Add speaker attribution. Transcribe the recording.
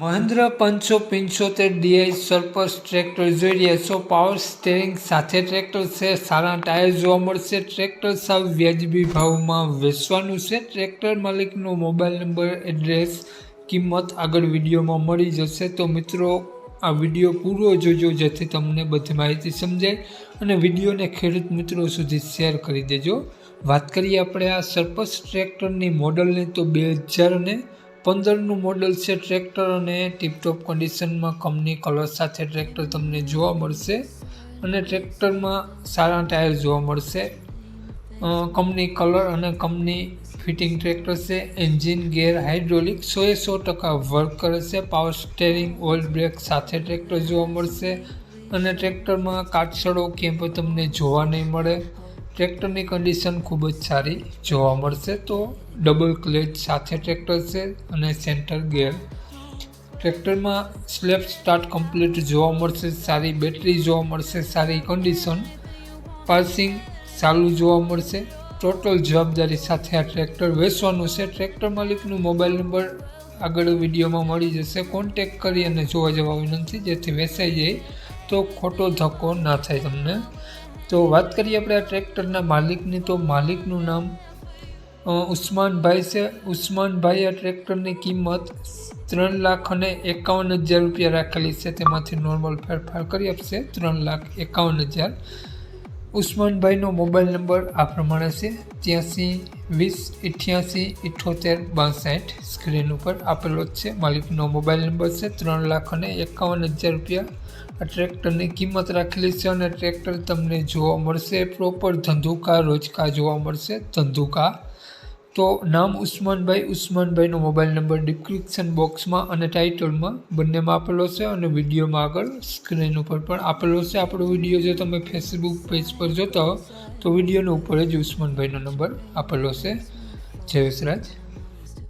Speaker 1: મહેન્દ્ર પાંચસો પંચોતેર D I સરપસ tractor જોઈ રહ્યા છો. પાવર સ્ટેરિંગ સાથે ટ્રેક્ટર છે. સારા ટાયર જોવા મળશે. ટ્રેક્ટર સાવ વ્યાજબી ભાવમાં વેચવાનું છે. ટ્રેક્ટર માલિકનો મોબાઈલ નંબર, એડ્રેસ, કિંમત આગળ વિડીયોમાં મળી જશે. તો મિત્રો, આ વીડિયો પૂરો જોજો, જેથી તમને બધી માહિતી સમજાય અને વિડીયોને ખેડૂત મિત્રો સુધી શેર કરી દેજો. વાત કરીએ આપણે આ સરપસ ટ્રેક્ટરની મોડલની. તો બે હજાર પંદરનું મોડલ છે ટ્રેક્ટર અને ટીપટોપ કન્ડિશનમાં કંપની કલર સાથે ટ્રેક્ટર તમને જોવા મળશે. અને ટ્રેક્ટરમાં સારા ટાયર જોવા મળશે. કંપની કલર અને કંપની ફિટિંગ ટ્રેક્ટર છે. એન્જિન ગેર હાઇડ્રોલિક સોએ સો ટકા વર્ક કરે છે. પાવર સ્ટેરિંગ ઓઇલ બ્રેક સાથે ટ્રેક્ટર જોવા મળશે. અને ટ્રેક્ટરમાં કાટસડો ક્યાંય પણ તમને જોવા નહીં મળે. ટ્રેક્ટરની કન્ડિશન ખૂબ જ સારી જોવા મળશે તો ડબલ ક્લેચ સાથે ટ્રેક્ટર છે અને સેન્ટર ગેર ટ્રેક્ટરમાં સ્લેપ સ્ટાર્ટ કમ્પ્લીટ જોવા મળશે, સારી બેટરી જોવા મળશે, સારી કન્ડિશન પાર્સિંગ ચાલુ જોવા મળશે. ટોટલ જવાબદારી સાથે આ ટ્રેક્ટર વેચવાનું છે. ટ્રેક્ટર માલિકનું મોબાઈલ નંબર આગળ વિડીયોમાં મળી જશે. કોન્ટેક કરી અને જોવા જવા વિનંતી, જેથી વેચાઈ જાય તો ખોટો ધક્કો ના થાય તમને. તો વાત કરીએ આપણે આ ટ્રેક્ટરના માલિકની, તો માલિકનું નામ ઉસ્માનભાઈ છે. ઉસ્માનભાઈ આ ટ્રેક્ટરની કિંમત ત્રણ લાખ અને એકાવન હજાર રૂપિયા રાખેલી છે. તેમાંથી નોર્મલ ફેરફાર કરી આપશે. ત્રણ લાખ એકાવન હજાર. ઉસ્માનભાઈનો મોબાઈલ નંબર આ પ્રમાણે છે. ત્યાંસી વીસ અઠ્યાસી ઇઠ્ઠોતેર બાસઠ સ્ક્રીન ઉપર આપેલો જ છે. માલિકનો મોબાઈલ નંબર છે ત્રણ લાખ અને એકાવન હજાર રૂપિયા. આ ટ્રેક્ટરની કિંમત રાખેલી છે અને ટ્રેક્ટર તમને જોવા મળશે. પ્રોપર ધંધુકા રોજકા જોવા મળશે. ધંધુકા તો નામ ઉસ્માનભાઈ, ઉસ્માનભાઈનો મોબાઈલ નંબર ડિસ્ક્રિપ્શન બોક્સમાં અને ટાઇટલમાં બંનેમાં આપેલો છે અને વિડીયોમાં આગળ સ્ક્રીન ઉપર પણ આપેલો છે. આપણો વીડિયો જો તમે ફેસબુક પેજ પર જોતા હો, તો વિડીયોનો ઉપર જ ઉસ્માનભાઈનો નંબર આપેલો છે. જય વિસરાજ.